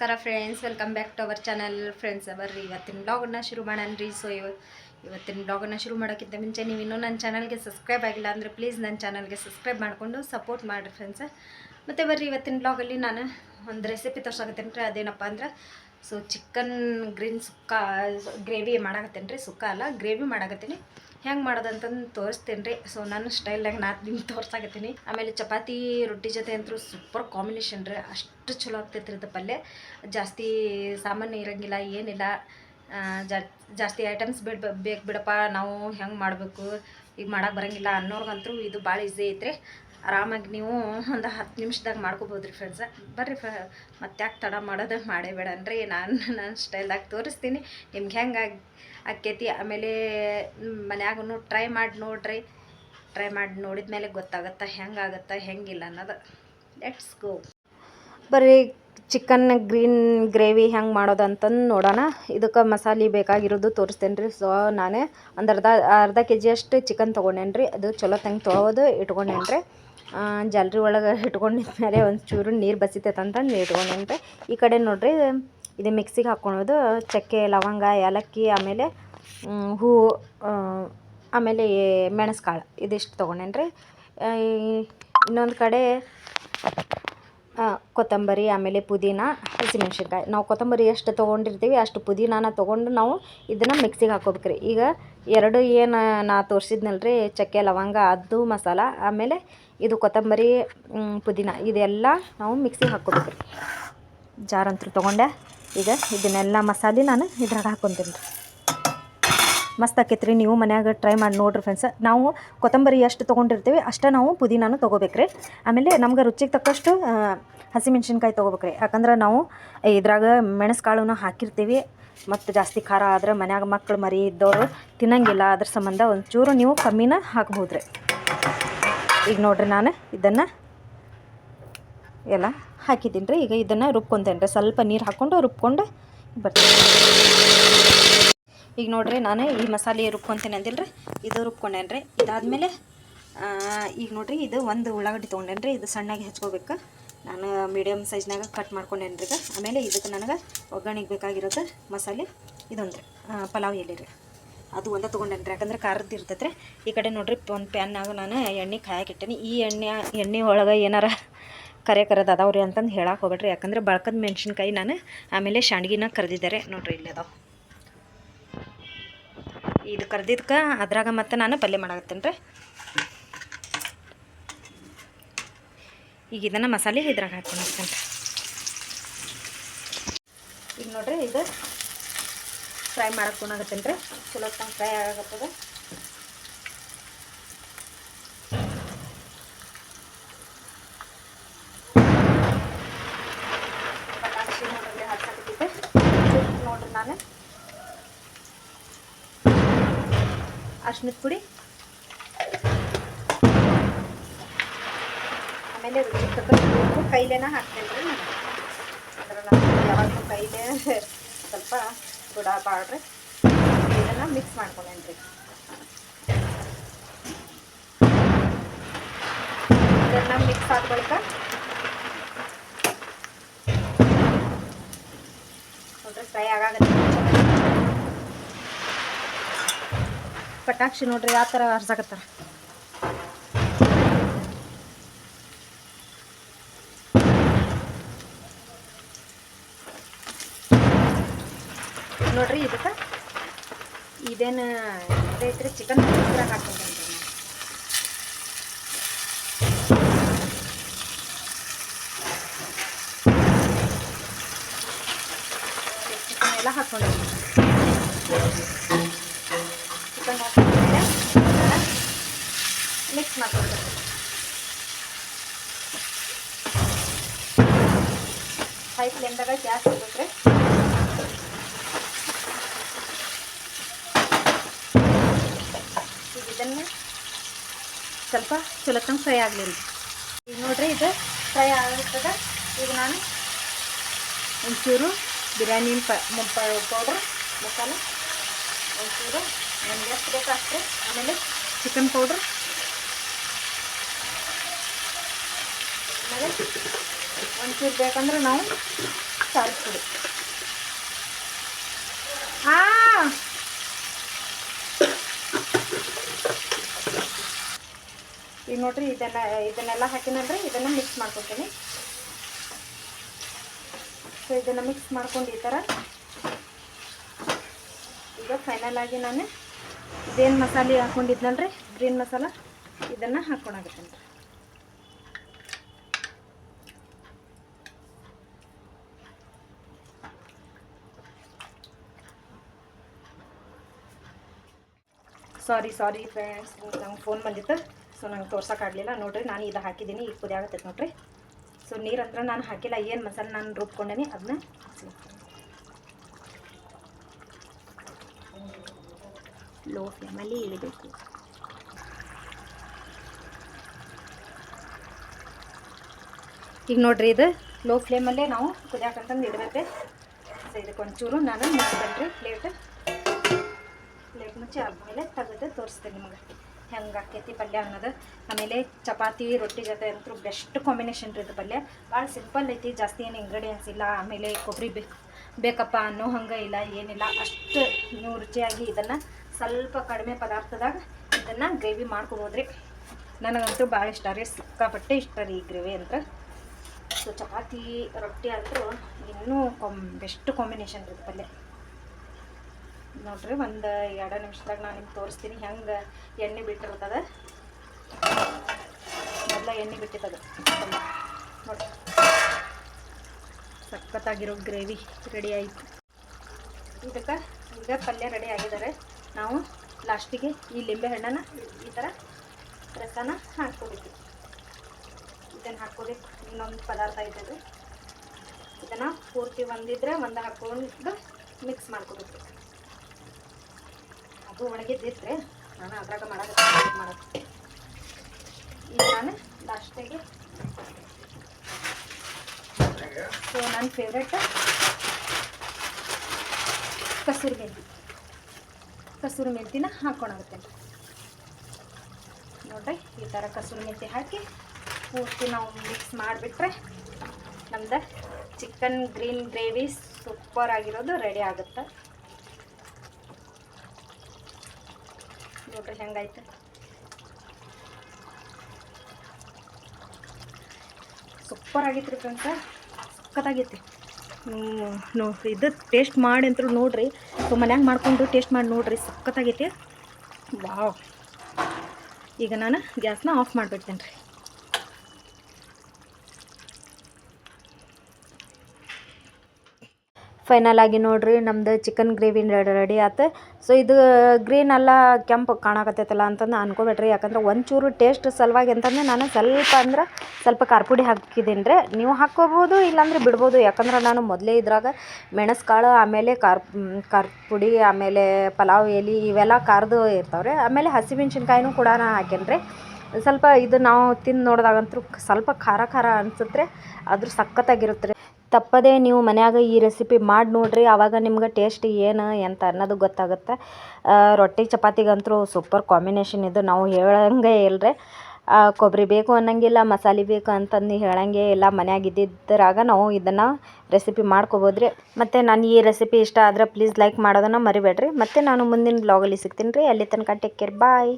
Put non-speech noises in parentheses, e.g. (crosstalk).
ನಮಸ್ಕಾರ friends welcome back to our channel friends ಬರ್ರಿ ಇವತ್ತಿನ ಬ್ಲಾಗನ್ನ ಶುರು ಮಾಡೋಣ ರೀ. ಸೊ ಇವ ಇವತ್ತಿನ ಬ್ಲಾಗನ್ನು ಶುರು ಮಾಡೋಕ್ಕಿಂತ ಮುಂಚೆ ನೀವು ಇನ್ನೂ ನನ್ನ ಚಾನಲ್ಗೆ ಸಬ್ಸ್ಕ್ರೈಬ್ ಆಗಿಲ್ಲ ಅಂದರೆ ಪ್ಲೀಸ್ ನನ್ನ ಚಾನಲ್ಗೆ ಸಬ್ಸ್ಕ್ರೈಬ್ ಮಾಡಿಕೊಂಡು ಸಪೋರ್ಟ್ ಮಾಡಿರಿ ಫ್ರೆಂಡ್ಸ್ ಮತ್ತು ಬರ್ರಿ, ಇವತ್ತಿನ ಬ್ಲಾಗಲ್ಲಿ ನಾನು ಒಂದು ರೆಸಿಪಿ ತೋರ್ಸಾಕತ್ತೇನೆ ರೀ ಅದೇನಪ್ಪ ಅಂದ್ರೆ so chicken green sukka gravy ಮಾಡಾಕತ್ತೇನೆ ರೀ ಸುಕ್ಕ ಅಲ್ಲ ಗ್ರೇವಿ ಮಾಡಾಕತ್ತೀನಿ. ಹೆಂಗೆ ಮಾಡೋದಂತಂದು ತೋರಿಸ್ತೇನೆ ರೀ ಸೊ ನನ್ನ ಸ್ಟೈಲ್ದಾಗ ನಾನು ನಿಮ್ಗೆ ತೋರ್ಸಾಕತ್ತೀನಿ. ಆಮೇಲೆ ಚಪಾತಿ, ರೊಟ್ಟಿ ಜೊತೆ ಅಂತೂ ಸೂಪರ್ ಕಾಂಬಿನೇಷನ್ ರೀ. ಅಷ್ಟು ಚಲೋ ಆಗ್ತೈತೆ ರೀ ಪಲ್ಯ. ಜಾಸ್ತಿ ಸಾಮಾನ್ಯ ಇರೋಂಗಿಲ್ಲ, ಏನಿಲ್ಲ. ಜಾಸ್ತಿ ಐಟಮ್ಸ್ ಬಿಡ್, ಬೇಕು ಬಿಡಪ್ಪ. ನಾವು ಹೆಂಗೆ ಮಾಡಬೇಕು? ಈಗ ಮಾಡೋಕೆ ಬರೋಂಗಿಲ್ಲ ಅನ್ನೋರ್ಗಂತೂ ಇದು ಭಾಳ ಈಸಿ ಐತ್ರಿ. ಆರಾಮಾಗಿ ನೀವು ಒಂದು ಹತ್ತು ನಿಮಿಷದಾಗ ಮಾಡ್ಕೋಬೋದು ರೀ ಫ್ರೆಂಡ್ಸ ಬರ್ರಿ ಫ್ರ ಮತ್ತೆ ಯಾಕೆ ತಡ ಮಾಡೋದು ಮಾಡೇ ಬೇಡನ್ರಿ ನಾನು (laughs) ನನ್ನ ಸ್ಟೈಲ್ದಾಗ ತೋರಿಸ್ತೀನಿ. ನಿಮ್ಗೆ ಹೆಂಗೆ ಆಗ್ ಆಕ್ಕೈತಿ? ಆಮೇಲೆ ಮನ್ಯಾಗೂ ಟ್ರೈ ಮಾಡಿ ನೋಡ್ರಿ. ಟ್ರೈ ಮಾಡಿ ನೋಡಿದ ಮೇಲೆ ಗೊತ್ತಾಗತ್ತೆ? ಹೆಂಗಾಗತ್ತೆ ಹೆಂಗಿಲ್ಲ ಅನ್ನೋದು. ಲೆಟ್ಸ್ ಗೋ ಬರ್ರಿ ಚಿಕನ್ ಗ್ರೀನ್ ಗ್ರೇವಿ ಹೆಂಗೆ ಮಾಡೋದು ಅಂತಂದು ನೋಡೋಣ. ಇದಕ್ಕೆ ಮಸಾಲೆ ಬೇಕಾಗಿರೋದು ತೋರಿಸ್ತೇನೆ ರೀ ಸೊ ನಾನೇ ಒಂದು ಅರ್ಧ ಅರ್ಧ ಕೆ ಜಿಯಷ್ಟು ಚಿಕನ್ ತೊಗೊಂಡೇನ್ರಿ. ಅದು ಚಲೋ ತಂಗೆ ತೊಗೋದು, ಇಟ್ಕೊಂಡೇನ್ರಿ. ಜಲ್ರಿ ಒಳಗೆ ಇಟ್ಕೊಂಡಿದ್ಮೇಲೆ ಒಂದು ಚೂರು ನೀರು ಬಸಿತೈತೆ ಅಂತಂದು ಇಟ್ಕೊಂಡೇನಿ ರೀ ಈ ಕಡೆ ನೋಡಿರಿ, ಇದು ಮಿಕ್ಸಿಗೆ ಹಾಕ್ಕೊಳೋದು, ಚಕ್ಕೆ, ಲವಂಗ, ಏಲಕ್ಕಿ, ಆಮೇಲೆ ಹೂವು ಆಮೇಲೆ ಆಮೇಲೆ ಮೆಣಸ್ಕಾಳು ಇದಿಷ್ಟು ತೊಗೊಂಡೇನ್ರಿ. ಇನ್ನೊಂದು ಕಡೆ ಕೊತ್ತಂಬರಿ, ಆಮೇಲೆ ಪುದೀನ, ಹಸಿಮೆಣ್ಸಿನ್ಕಾಯಿ. ನಾವು ಕೊತ್ತಂಬರಿ ಎಷ್ಟು ತೊಗೊಂಡಿರ್ತೀವಿ, ಅಷ್ಟು ಪುದೀನಾನ ತೊಗೊಂಡು ನಾವು ಇದನ್ನು ಮಿಕ್ಸಿಗೆ ಹಾಕೋಬೇಕ್ರಿ. ಈಗ ಎರಡು ಏನು ನಾ ತೋರಿಸಿದ್ನಲ್ರಿ, ಚಕ್ಕೆ, ಲವಂಗ, ಅದು, ಮಸಾಲ, ಆಮೇಲೆ ಇದು ಕೊತ್ತಂಬರಿ ಪುದೀನ, ಇದೆಲ್ಲ ನಾವು ಮಿಕ್ಸಿಗೆ ಹಾಕೋಬೇಕ್ರಿ. ಜಾರ್ ಅಂತೂ ತೊಗೊಂಡೆ. ಈಗ ಇದನ್ನೆಲ್ಲ ಮಸಾಲೆ ನಾನು ಇದ್ರಾಗ ಹಾಕೊತೀನಿ. ರೀ ಮಸ್ತ್ ಆಕೈತ್ರಿ, ನೀವು ಮನ್ಯಾಗ ಟ್ರೈ ಮಾಡಿ, ನೋಡ್ರಿ ಫ್ರೆಂಡ್ಸ್ ನಾವು ಕೊತ್ತಂಬರಿ ಎಷ್ಟು ತೊಗೊಂಡಿರ್ತೀವಿ, ಅಷ್ಟೇ ನಾವು ಪುದೀನಾನು ತೊಗೋಬೇಕ್ರಿ. ಆಮೇಲೆ ನಮ್ಗೆ ರುಚಿಗೆ ತಕ್ಕಷ್ಟು ಹಸಿಮೆಣ್ಸಿನ್ಕಾಯಿ ತೊಗೋಬೇಕ್ರಿ. ಯಾಕಂದ್ರೆ ನಾವು ಇದ್ರಾಗ ಮೆಣಸ್ಕಾಳನ್ನ ಹಾಕಿರ್ತೀವಿ, ಮತ್ತು ಜಾಸ್ತಿ ಖಾರ ಆದ್ರೆ ಮನ್ಯಾಗ ಮಕ್ಕಳು ಮರಿ ಇದ್ದವರು ತಿನ್ನಂಗಿಲ್ಲ, ಅದ್ರ ಸಂಬಂಧ ಒಂಚೂರು ನೀವು ಕಮ್ಮಿನ ಹಾಕ್ಬೋದ್ರಿ ಈಗ ನೋಡ್ರಿ ನಾನು ಇದನ್ನು ಎಲ್ಲ ಹಾಕಿದ್ದೀನಿ ರೀ. ಈಗ ಇದನ್ನು ರುಬ್ಕೊತೇನೆ ರೀ ಸ್ವಲ್ಪ ನೀರು ಹಾಕ್ಕೊಂಡು ರುಬ್ಕೊಂಡು ಬರ್ತೀನಿ. ಈಗ ನೋಡ್ರಿ, ನಾನು ಈ ಮಸಾಲೆ ರುಬ್ಕೊತೀನಿ ಅಂದಿಲ್ಲ ರೀ ಇದು ರುಬ್ಕೊಂಡೇನೆ ರೀ ಇದಾದಮೇಲೆ ಈಗ ನೋಡ್ರಿ, ಇದು ಒಂದು ಉಳ್ಳಾಗಡ್ಡಿ ತೊಗೊಂಡೇನಿ ರೀ ಇದು ಸಣ್ಣಗೆ ಹೆಚ್ಕೋಬೇಕು. ನಾನು ಮೀಡಿಯಮ್ ಸೈಜ್ನಾಗ ಕಟ್ ಮಾಡ್ಕೊಂಡೇನಿ ಈಗ. ಆಮೇಲೆ ಇದಕ್ಕೆ ನನಗೆ ಒಗ್ಗರಣೆಗೆ ಬೇಕಾಗಿರೋದು ಮಸಾಲೆ ಇದೊಂದು ರೀ ಪಲಾವ್ ಎಲೆ ರೀ ಅದು ಒಂದೇ ತೊಗೊಂಡೇನಿ ರೀ ಯಾಕಂದ್ರೆ ಖಾರದ್ದು ಇರ್ತೈತೆ ರೀ ಈ ಕಡೆ ನೋಡ್ರಿ, ಒಂದು ಪ್ಯಾನ್ನಾಗ ನಾನು ಎಣ್ಣೆ ಕಾಯಕ್ಕೆ ಇಟ್ಟೇನಿ. ಈ ಎಣ್ಣೆ ಎಣ್ಣೆ ಒಳಗೆ ಏನಾರ ಕರೆ ಕರೆದು ಅದಾವ್ರಿ ಅಂತಂದು ಹೇಳಕ್ಕೆ ಹೋಗ್ಬೇಡ್ರಿ. ಯಾಕಂದ್ರೆ ಬಳಕದ ಮೆಣಸಿನ್ಕಾಯಿ ನಾನು ಆಮೇಲೆ ಶಾಂಡ್ಗಿನ ಕರೆದಿದ್ದಾರೆ. ನೋಡ್ರಿ, ಇಲ್ಲಿ ಅದಾವ. ಇದು ಕರ್ದಿದ್ಕೆ ಅದ್ರಾಗ ಮತ್ತೆ ನಾನು ಪಲ್ಯ ಮಾಡಾಕತ್ತೇನೆ ರೀ. ಈಗ ಇದನ್ನು ಮಸಾಲೆ ಇದ್ರಾಗ ಹಾಕ್ತೀನಿ ಈಗ ನೋಡ್ರಿ ಇದು ಫ್ರೈ ಮಾಡಕ್ಕೆ ರೀ. ಚಲೋ ತಂಗ ಫ್ರೈ ಆಗತ್ತದ. ನೋಡ್ರಿ ನಾನು. ಅರ್ಶಿನದ ಪುಡಿ. ಆಮೇಲೆ ರುಚಿ ಉಪ್ಪು ಕೈಲೇನ ಹಾಕ್ತೇನೆ ರೀ ಅಂದ್ರೆ ನಾವು ಯಾವಾಗಲೂ ಕೈಲೇ ಸ್ವಲ್ಪ ಬುಡ ಬಾಳ್ರಿ ಇದನ್ನು ಮಿಕ್ಸ್ ಮಾಡ್ಕೊಂಡೇನಿ ರೀ. ಇದನ್ನು ಮಿಕ್ಸ್ ಆದ ಬಳಿಕ ನೋಡ್ರಿ ಫ್ರೈ ಆಗಾಗತ್ತೆ. ಪಟಾಕ್ಷಿ ನೋಡ್ರಿ ಯಾವ ಥರ ಹರ್ಸಾಕತ್ತಾರ ನೋಡ್ರಿ ಇದಕ್ಕೆ ಇದೇನು ಇದೈತ್ರಿ ಚಿಕನ್ ಹಾಕ್ಕೊಂಡ್ರಿ ಚಿಕನ್ ಎಲ್ಲ ಹಾಕ್ಕೊಂಡ್ರಿ ಚಿಕನ್ ಹಾಕಿದ್ಮೇಲೆ ಮಿಕ್ಸ್ ಮಾಡ್ಕೊಳ್ಬೇಕು ಹೈ ಫ್ಲೇಮ್ದಾಗ ಗ್ಯಾಸ್ ಇಡ್ಬೇಕ್ರಿ ಈಗ ಇದನ್ನು ಸ್ವಲ್ಪ ಚಲೋ ತಂಗ ಫ್ರೈ ಆಗಲಿಲ್ಲ ಈಗ ನೋಡ್ರಿ ಇದು ಫ್ರೈ ಆಗಿರ್ತದೆ ಈಗ ನಾನು ಒಂಚೂರು ಬಿರಿಯಾನಿ ಪ ಪೌಡರ್ ಮಸಾಲೆ, ಒಂಚೂರು ನಮ್ಗೆ ಎಷ್ಟು ಬೇಕು ಅಷ್ಟೇ ಆಮೇಲೆ ಚಿಕನ್ ಪೌಡ್ರ್. ಆಮೇಲೆ ಒಂಚೂರು ಬೇಕಂದ್ರೆ ನಾವು ಸಾರಿಸ್ಬಿಡಿ ಹಾಂ! ಈಗ ನೋಡ್ರಿ ಇದೆಲ್ಲ ಇದನ್ನೆಲ್ಲ ಹಾಕಿನಲ್ರಿ ಇದನ್ನು ಮಿಕ್ಸ್ ಮಾಡ್ಕೊತೀನಿ ಸೊ ಇದನ್ನು ಮಿಕ್ಸ್ ಮಾಡ್ಕೊಂಡು ಈ ಥರ ಈಗ ಫೈನಲ್ ಆಗಿ ನಾನು ಇದೇನು ಮಸಾಲೆ ಹಾಕೊಂಡಿದ್ನಲ್ರಿ? ಗ್ರೀನ್ ಮಸಾಲ? ಇದನ್ನು ಹಾಕೊಂಡಾಗತ್ತೆ ಸಾರಿ ಸಾರಿ ಫ್ರೆಂಡ್ಸ್ ನಂಗೆ ಫೋನ್ ಬಂದಿತ್ತು. ಸೊ ನಂಗೆ ತೋರ್ಸೋಕ್ಕಾಗಲಿಲ್ಲ ನೋಡ್ರಿ, ನಾನು ಇದು ಹಾಕಿದ್ದೀನಿ. ಈಗ ಕುದಿಯಾಗತ್ತೈತೆ ನೋಡ್ರಿ. ಸೊ ನೀರು ಹತ್ರ ನಾನು ಹಾಕಿಲ್ಲ. ಏನು ಮಸಾಲೆ ನಾನು ರುಬ್ಕೊಂಡೇನಿ ಅದನ್ನ ಲೋ ಫ್ಲೇಮಲ್ಲಿ ಇಳಿಬೇಕು ಈಗ ನೋಡ್ರಿ ಇದು ಲೋ ಫ್ಲೇಮಲ್ಲೇ ನಾವು ಕುದಿಯಾಕಂತಂದು ಇಡಬೇಕು ಸೊ ಇದಕ್ಕೆ ಒಂಚೂರು ನಾನು ಮುಚ್ಚಿಬಿಟ್ರಿ ಪ್ಲೇಟ್ ಪ್ಲೇಟ್ ಮುಚ್ಚಿ ಆದಮೇಲೆ ತೆಗೆದು ತೋರಿಸ್ತೇನೆ ನಿಮಗೆ ಹೆಂಗೆ ಆಕೈತಿ ಪಲ್ಯ ಅನ್ನೋದು ಆಮೇಲೆ ಚಪಾತಿ ರೊಟ್ಟಿ ಜೊತೆ ಅಂತೂ ಬೆಸ್ಟ್ ಕಾಂಬಿನೇಷನ್ ರೀ ಇದು ಪಲ್ಯ ಭಾಳ ಸಿಂಪಲ್ ಐತಿ ಜಾಸ್ತಿ ಏನು ಇಂಗ್ರೀಡಿಯೆಂಟ್ಸ್ ಇಲ್ಲ ಆಮೇಲೆ ಕೊಬ್ಬರಿ ಬೇಕು ಬೇಕಪ್ಪ ಅನ್ನೋ ಹಂಗೆ ಇಲ್ಲ ಏನಿಲ್ಲ ಅಷ್ಟು ನೀವು ರುಚಿಯಾಗಿ ಇದನ್ನು ಸ್ವಲ್ಪ ಕಡಿಮೆ ಪದಾರ್ಥದಾಗ ಇದನ್ನು ಗ್ರೇವಿ ಮಾಡ್ಕೊಬೋದ್ರಿ. ನನಗಂತೂ ಭಾಳ ಇಷ್ಟ ರೀ, ಸಿಕ್ಕಾಪಟ್ಟೆ ಇಷ್ಟ ರೀ ಈ ಗ್ರೇವಿ ಅಂತ ಸೊ ಚಪಾತಿ, ರೊಟ್ಟಿ ಅಂತೂ ಇನ್ನೂ ಕಾಮ್ ಬೆಸ್ಟ್ ಕಾಂಬಿನೇಷನ್ ರೀ ಪಲ್ಯ. ನೋಡ್ರಿ, ಒಂದು ಎರಡು ನಿಮಿಷದಾಗ ನಾನು ನಿಮ್ಗೆ ತೋರಿಸ್ತೀನಿ, ಹೆಂಗೆ ಎಣ್ಣೆ ಬಿಟ್ಟಿರ್ತದ. ಮೊದಲ ಎಣ್ಣೆ ಬಿಟ್ಟಿತ್ತದ. ನೋಡ್ರಿ. ಸಖತ್ತಾಗಿರೋ ಗ್ರೇವಿ ರೆಡಿ ಆಯಿತು. ಇದಕ್ಕೆ ಈಗ ಪಲ್ಯ ರೆಡಿ ಆಗಿದ್ದಾರೆ ನಾವು ಲಾಸ್ಟಿಗೆ ಈ ಲಿಂಬೆ ಹಣ್ಣನ್ನು ಈ ಥರ ರಸನ ಹಾಕ್ಕೋಬೇಕು. ಇದನ್ನು ಹಾಕ್ಕೋಬೇಕು. ಇನ್ನೊಂದು ಪದಾರ್ಥ ಇದ್ದದ್ದು ಇದನ್ನು ಪೂರ್ತಿ ಒಂದಿದ್ರೆ ಒಂದು ಹಾಕ್ಕೊಂಡು ಮಿಕ್ಸ್ ಮಾಡ್ಕೋಬೇಕು. ಅದು ಒಣಗಿದ್ದಿದ್ರೆ ನಾನು ಅದ್ರಾಗ ಮಾಡೋದು ಮಾಡೋದು ಈಗ ನಾನು ಲಾಸ್ಟಿಗೆ ಸೊ, ನನ್ನ ಫೇವ್ರೆಟ್ ಕಸೂರಿ ಮೆಂತಿ ಕಸೂರಿ ಮೆಂತಿನ ಹಾಕ್ಕೊಳಗುತ್ತೆ ನೋಡ್ರಿ, ಈ ಥರ ಕಸೂರಿ ಮೆಂತಿ ಹಾಕಿ ಪೂರ್ತಿ ನಾವು ಮಿಕ್ಸ್ ಮಾಡಿಬಿಟ್ರೆ ನಮ್ದು ಚಿಕನ್ ಗ್ರೀನ್ ಗ್ರೇವಿ ಸೂಪರ್ ಆಗಿರೋದು ರೆಡಿ ಆಗುತ್ತೆ. ನೋಡ್ರಿ ಹೆಂಗಾಯ್ತು. ಸೂಪರ್ ಆಗಿತ್ತು ಫ್ರೆಂಡ್ಸ ಸಖತ್ತಾಗೈತಿ. ನೋ ಇದು ಟೇಸ್ಟ್ ಮಾಡಿ ಅಂತ ನೋಡ್ರಿ. ಸೊ, ಮನ್ಯಾಗ ಮಾಡ್ಕೊಂಡು ಟೇಸ್ಟ್ ಮಾಡಿ ನೋಡ್ರಿ. ಸಖತ್ತಾಗೈತಿ. ವಾವ್ ಈಗ ನಾನು ಗ್ಯಾಸ್ನ ಆಫ್ ಮಾಡಿಬಿಡ್ತೇನೆ ರೀ ಫೈನಲ್ ಆಗಿ ನೋಡ್ರಿ, ನಮ್ದು ಚಿಕನ್ ಗ್ರೇವಿ ರೆಡಿ ಆಯ್ತು ಸೊ ಇದು ಗ್ರೀನ್ ಎಲ್ಲ ಕೆಂಪು ಕಾಣಕತ್ತೈತಲ್ಲ ಅಂತಂದು ಅನ್ಕೋಬೇಡ್ರಿ. ಯಾಕಂದ್ರೆ ಒಂಚೂರು ಟೇಸ್ಟ್ ಸಲುವಾಗಿ ಅಂತಂದ್ರೆ ನಾನು ಸ್ವಲ್ಪ ಅಂದ್ರೆ ಸ್ವಲ್ಪ ಖಾರ ಪುಡಿ ಹಾಕಿದ್ದೀನಿ ರೀ ನೀವು ಹಾಕ್ಕೋಬೋದು, ಇಲ್ಲಾಂದ್ರೆ ಬಿಡ್ಬೋದು. ಯಾಕಂದ್ರೆ ನಾನು ಮೊದಲೇ ಇದ್ರಾಗ ಮೆಣಸು ಕಾಳು ಆಮೇಲೆ ಖಾರ ಖಾರದ ಪುಡಿ, ಆಮೇಲೆ ಪಲಾವ್, ಎಲೆ, ಇವೆಲ್ಲ ಖಾರದು ಇರ್ತಾವೆ ರೀ ಆಮೇಲೆ ಹಸಿಮೆಣ್ಸಿನ್ಕಾಯಿನೂ ಕೂಡ ನಾನು ಹಾಕೇನಿ ಸ್ವಲ್ಪ ಇದು ನಾವು ತಿಂದು ನೋಡಿದಾಗಂತೂ ಸ್ವಲ್ಪ ಖಾರ ಖಾರ ಅನ್ಸುತ್ತೆ ಅದ್ರ ಸಖತ್ತಾಗಿರುತ್ತೆ ರೀ ತಪ್ಪದೇ ನೀವು ಮನ್ಯಾಗ ಈ ರೆಸಿಪಿ ಮಾಡಿ ನೋಡಿರಿ ಆವಾಗ ನಿಮ್ಗೆ ಟೇಸ್ಟ್ ಏನು ಎಂತ ಅನ್ನೋದು ಗೊತ್ತಾಗುತ್ತೆ. ರೊಟ್ಟಿ ಚಪಾತಿಗಂತೂ ಸೂಪರ್ ಕಾಂಬಿನೇಷನ್ ಇದು. ನಾವು ಹೇಳಂಗೆ ಇಲ್ಲರಿ ಕೊಬ್ಬರಿ ಬೇಕು ಅನ್ನಂಗಿಲ್ಲ, ಮಸಾಲೆ ಬೇಕು ಅಂತಂದು ಹೇಳಂಗೆ ಇಲ್ಲ. ಮನ್ಯಾಗ ಇದ್ದಿದ್ರಾಗ ನಾವು ಇದನ್ನು ರೆಸಿಪಿ ಮಾಡ್ಕೊಬೋದು ರೀ ಮತ್ತು ನಾನು ಈ ರೆಸಿಪಿ ಇಷ್ಟ ಆದರೆ ಪ್ಲೀಸ್ ಲೈಕ್ ಮಾಡೋದನ್ನು ಮರಿಬೇಡ್ರಿ. ಮತ್ತು ನಾನು ಮುಂದಿನ ಬ್ಲಾಗಲ್ಲಿ ಸಿಗ್ತೀನಿ ರೀ. ಅಲ್ಲಿ ತನಕ ಟೇಕ್ ಕೇರ್ ಬಾಯ್